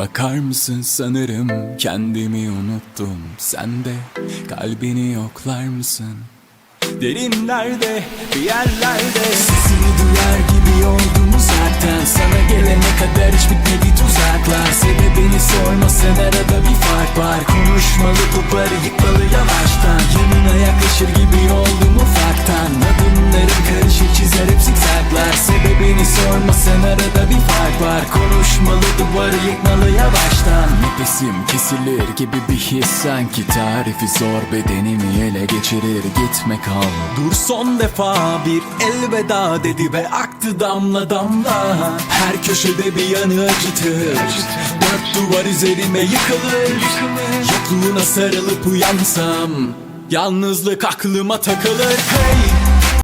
Bakar mısın? Sanırım kendimi unuttum. Sen de kalbini yoklar mısın? Derinlerde bir yerlerde. Sesini duyar gibi oldum uzaktan. Sana gelene kadar hiç bitmedi tuzaklar. Sebebini sormasan arada bir fark var. Konuşmalı duvarı yıkmalı yavaştan Sebebini sormasan arada bir fark var? Konuşmalı duvarı yıkmalı yavaştan. Nefesim kesilir gibi bir his. Sanki Tarifi zor bedenimi ele geçirir. Gitme kal. Dur son defa bir elveda dedi ve aktı damla damla. Her köşede bir yanı acıtır. Dört duvar üzerime yıkılır. Yokluğuna sarılıp uyansam Yalnızlık aklıma takılır. Hey